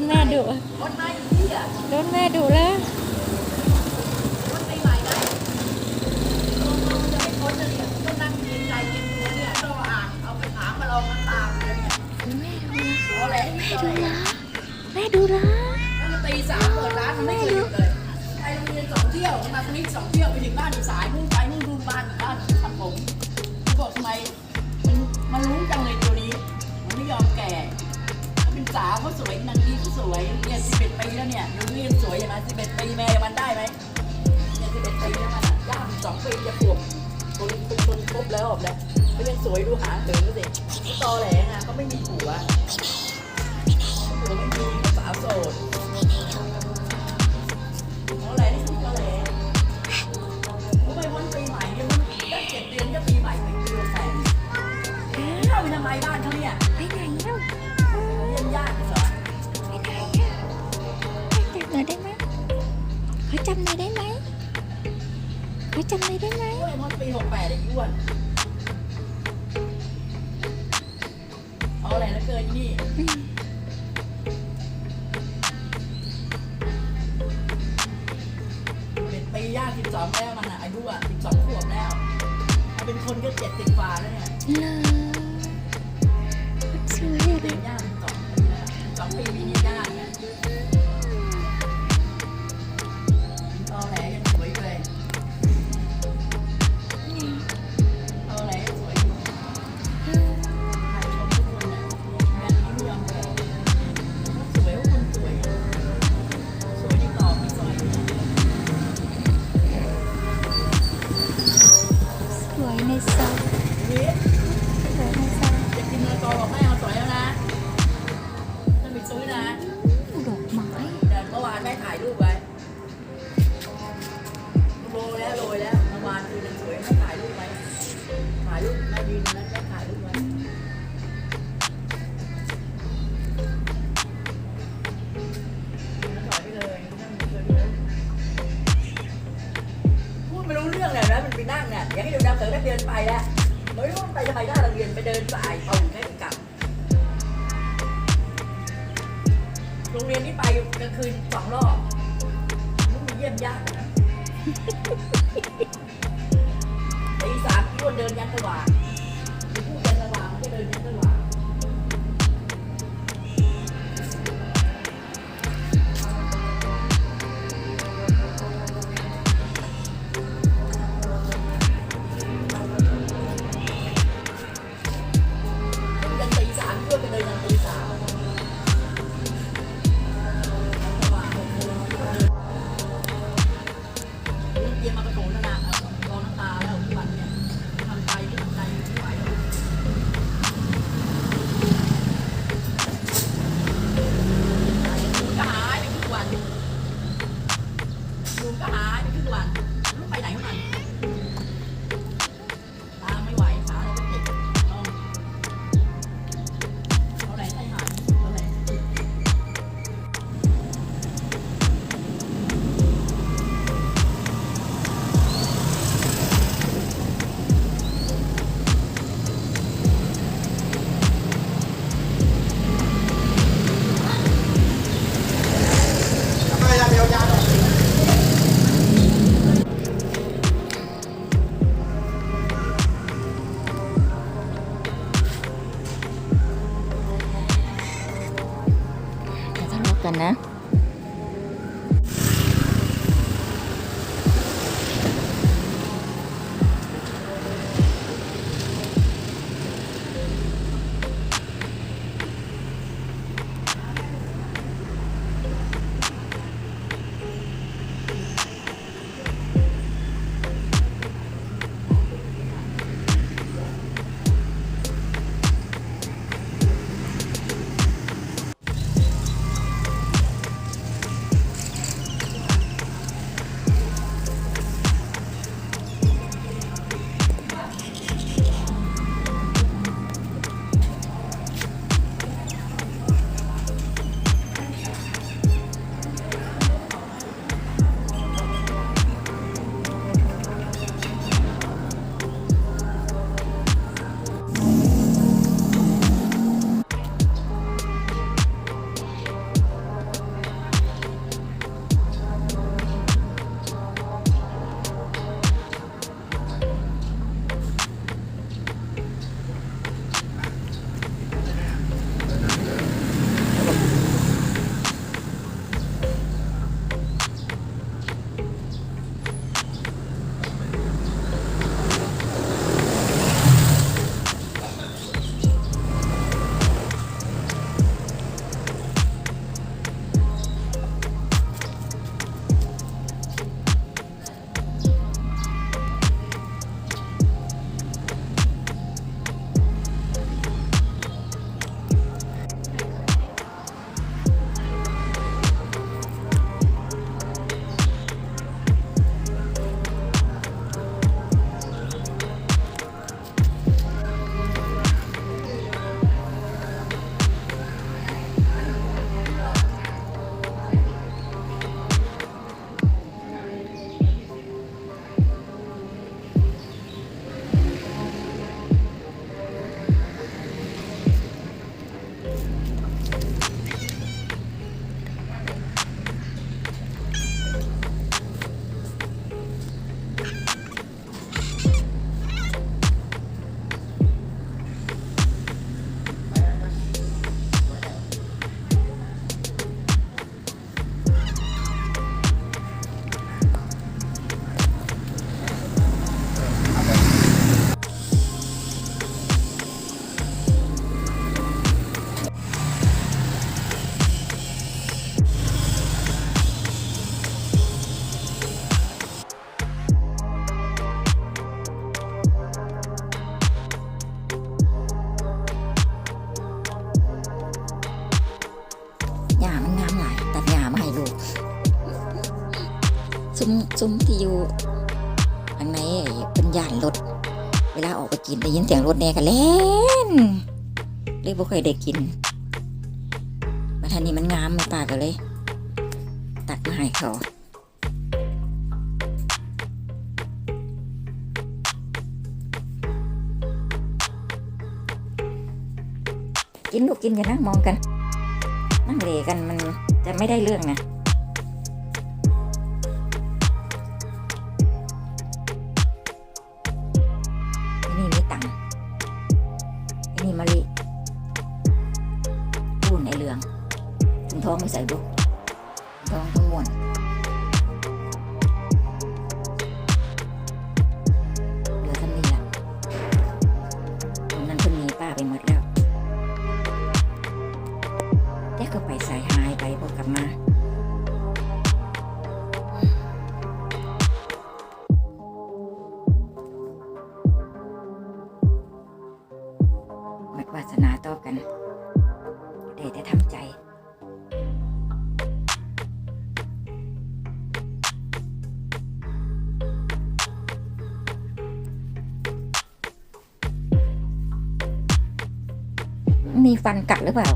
นแม่ดุรถไม่ที่อะโดนแม่ดุแล้วรถไม่ไหวนะลงมามันจะไม่พ้นเลยเนี่ยก็นั่งเย็นใจเย็นตัวเนี่ยต้องอ่านเอาไปถามมาลองน้ำตาเลยเนี่ยแม่ดุเอาแหละแม่ดุละแม่ดุละแล้วมันตีสามเปิดร้านมันไม่เคยหยุดเลยไปโรงเรียนสองเที่ยวมาทางนี้สองเที่ยวไปถึงบ้านอีกสายนู่นไปนู่นดูบ้านบ้านทำผมเขาบอกทำไมมันมันรู้จังเลยตัวนี้ มันไม่ยอมแก่เขาเป็น สาวเขาสวยนางดีเขาสวยเนี่ยสิบเอ็ดปีแล้วเนี่ยยังเรียนสวยอย่างนั้นสิบเอ็ดปีแม่มันได้ไหมเนี่ยสิบเอ็ดปีแล้วมันย่างสองปีจะขวบคนเป็นคนครบแล้วแล้วก็ยังสวยดูหาเหินดูสิเขาตอแหลไงเขาไม่มีผัว จำหน่อยได้ไหมขอจำหน่อยได้ไหมโอ้ยมันปีหกแปดไอ้อ้วนเอาอะไรแล้วเกินนี่อืมเป็นปีย่างสิบสองแล้วมันอะอายุอะสิบสองขวบแล้วถ้าเป็นคนก็เจ็ดสิบกว่าแล้วเนี่ย เลอ ไอ้สามพี่อ้วนเดินยันสว่างพี่พูดยันสว่างมันก็เดินยันสว่าง วัน ซุ้มที่อยู่ข้างในไอ้เป็นย่านรถเวลาออกไปกินได้ยินเสียงรถแน่กันเล่นเลยบ่เคยได้กินมาทันนี้มันงามมาปากกันเลย ตักมาให้เขากินลูกกินกันนะมองกัน นั่งเลกันมันจะไม่ได้เรื่องนะ หมดวาสนาต่อกันเดแต่ทำใจมีฟันกัดหรือเปล่า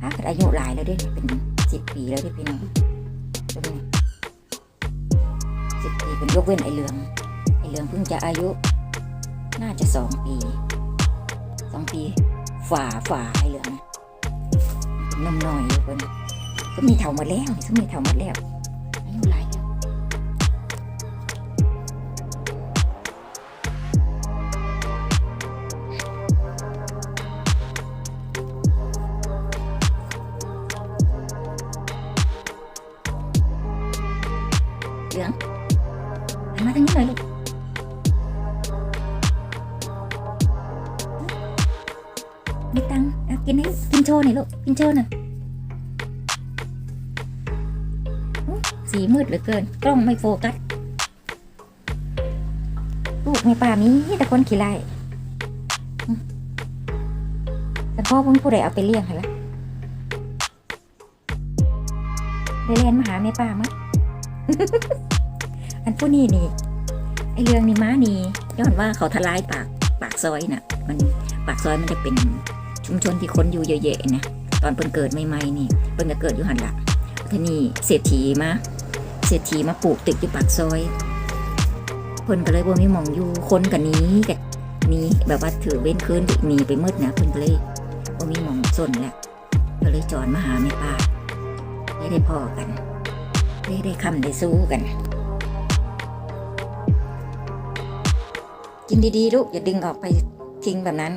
ถ้าเกิดอายุหลายแล้วด้วยเป็นสิบปีแล้วด้วยพี่น้องสิบปีเป็นยกเว้นไอเหลือง ไอเหลืองเพิ่งจะอายุ น่าจะสองปี สองปี ฝาฝ่าไอเหลืองน้ำนนมหน่อยอยู่เพิ่นก็มีเถามาแล้วก็มีเถามาแล้วอายุหลาย ลูกกินโชว์น่อยอุ๊ยสีมืดเหลือเกิน กล้องไม่โฟกัส ลูกในป่ามีแต่คนขี้ไล่แต่พ่อเพิ่งผู้ใดเอาไปเลี้ยงให้ละได้เรียนมาหาแม่ป้ามั้ยอันผู้นี้นี่ไอเรื่องนี่ม้านี่ย้อนว่าเขาทลายปากปากซอยน่ะ มันปากซอยมันจะเป็น ชุมชนที่คนอยู่เยอะๆนะตอนเพิ่นเกิดใหม่ๆนี่เพิ่นก็เกิดอยู่หันละทีนี้เศรษฐีมาเศรษฐีมาปลูกตึกอยู่ปากซอยเพิ่นก็เลยบ่มีมองอยู่คนกันนี้กับนี้แบบว่าถือเว้นคืนหนีไปมืดนะเพิ่นก็เลยบ่มีมองสนแหละก็เลยจอนมาหาแม่ป้าได้ได้พ่อกันได้ได้คำได้สู้กัน กินดีๆลูกอย่าดึงออกไปทิ้งแบบนั้น